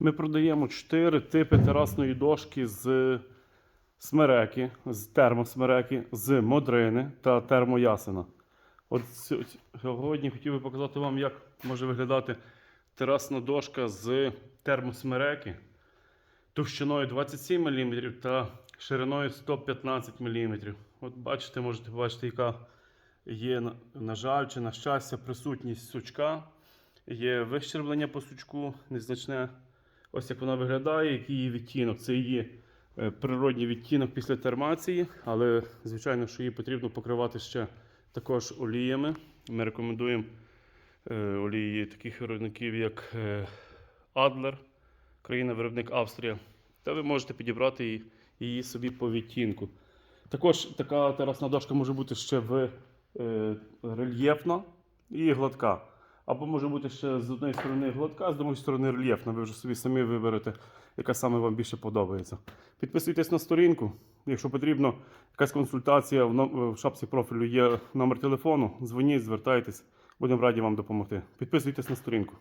Ми продаємо 4 типи терасної дошки з смереки, з термосмереки, з модрини та термоясена. От сьогодні хотів би показати вам, як може виглядати терасна дошка з термосмереки товщиною 27 мм та шириною 115 мм. От бачите, можете побачити, яка є, на жаль, чи на щастя, присутність сучка. Є вищерблення по сучку незначне. Ось як вона виглядає, який її відтінок. Це її е, природній відтінок після термації, але звичайно, що її потрібно покривати ще також оліями. Ми рекомендуємо е, олії таких виробників, як Adler, країна-виробник Австрія. Та ви можете підібрати її, її собі по відтінку. Також така терасна дошка може бути ще в е, рельєфна і гладка. Або може бути ще з однієї сторони гладка, з другої сторони рельєфна. Ви вже собі самі виберете, яка саме вам більше подобається. Підписуйтесь на сторінку. Якщо потрібно якась консультація, в шапці профілю є номер телефону. Дзвоніть, звертайтесь. Будемо раді вам допомогти. Підписуйтесь на сторінку.